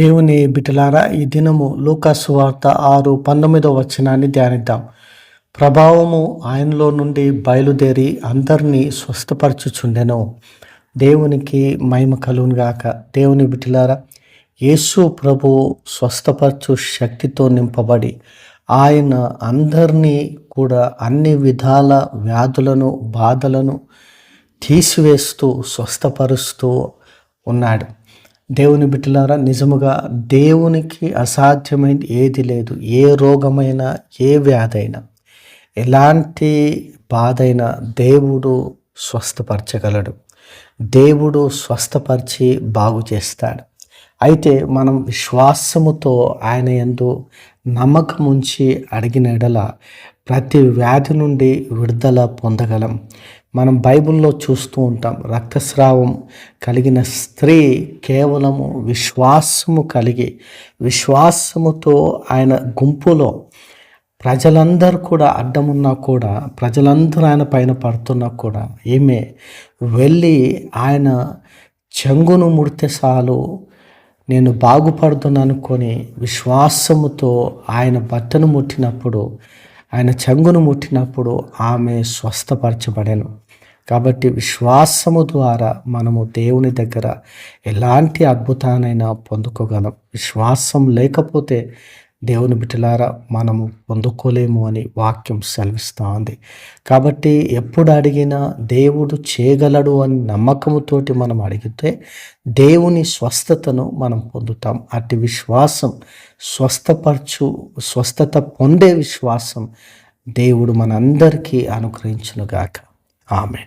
దేవుని బిడ్డలారా ఈ దినము లూకాసు వార్త ఆరు పంతొమ్మిదో వచనాన్ని ధ్యానిద్దాం. ప్రభావము ఆయనలో నుండి బయలుదేరి అందరినీ స్వస్థపరచుచుండెను. దేవునికి మహిమ కలుగును గాక. దేవుని బిడ్డలారా యేసు ప్రభు స్వస్థపరచు శక్తితో నింపబడి ఆయన అందరినీ కూడా అన్ని విధాల వ్యాధులను బాధలను తీసివేస్తూ స్వస్థపరుస్తూ ఉన్నాడు. దేవుని బిడ్డలారా నిజముగా దేవునికి అసాధ్యమైనది ఏది లేదు. ఏ రోగమైనా ఏ వ్యాధైనా ఎలాంటి బాధైనా దేవుడు స్వస్థపరచగలడు. దేవుడు స్వస్థపరిచి బాగు చేస్తాడు. అయితే మనం విశ్వాసముతో ఆయన ఎందు నమ్మకం ఉంచి అడిగిన ఎడల ప్రతి వ్యాధి నుండి విడుదల పొందగలం. మనం బైబిల్లో చూస్తూ ఉంటాం. రక్తస్రావం కలిగిన స్త్రీ కేవలము విశ్వాసము కలిగి విశ్వాసముతో ఆయన గుంపులో ప్రజలందరూ కూడా అడ్డమున్నా కూడా ప్రజలందరూ ఆయన పైన పడుతున్నా కూడా ఈమె వెళ్ళి ఆయన చెంగును ముడితే చాలు నేను బాగుపడుతున్నానుకొని విశ్వాసముతో ఆయన బట్టను ముట్టినప్పుడు ఆయన చెంగును ముట్టినప్పుడు ఆమె స్వస్థపరచబడెను. కాబట్టి విశ్వాసము ద్వారా మనము దేవుని దగ్గర ఎలాంటి అద్భుతానైనా పొందుకోగలం. విశ్వాసం లేకపోతే దేవుని బిడ్డలారా మనము పొందుకోలేము అని వాక్యం సెలవిస్తూ ఉంది కాబట్టి ఎప్పుడు అడిగినా దేవుడు చేయగలడు అని నమ్మకముతోటి మనం అడిగితే దేవుని స్వస్థతను మనం పొందుతాం. అట్టి విశ్వాసం స్వస్థపరచు స్వస్థత పొందే విశ్వాసం దేవుడు మనందరికీ అనుగ్రహించునుగాక. ఆమె